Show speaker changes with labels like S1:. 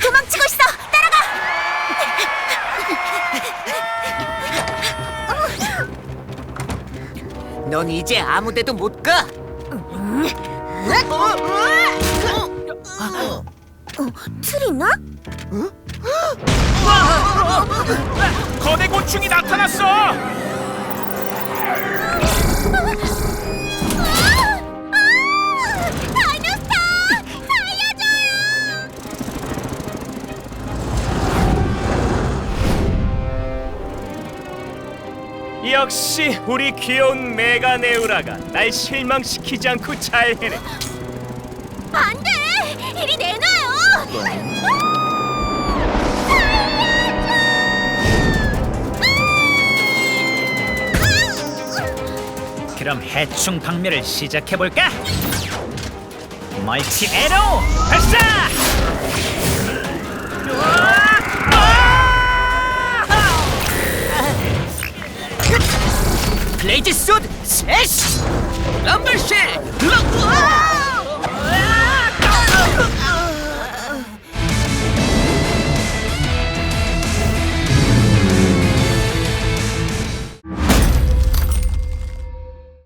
S1: 도망치고 있어! 따라가! 넌 이제 아무데도 못 가!
S2: 어, 트리나?
S3: 거대 곤충이 나타났어! 역시 우리 귀여운 메가네우라가 날 실망시키지 않고 잘 해내.
S2: 안 돼! 이리 내놔요!
S4: 그럼 해충 박멸을 시작해 볼까? 멀티 에로 발사!
S1: 블레이즈 소드 세시 럼블쉘 으악!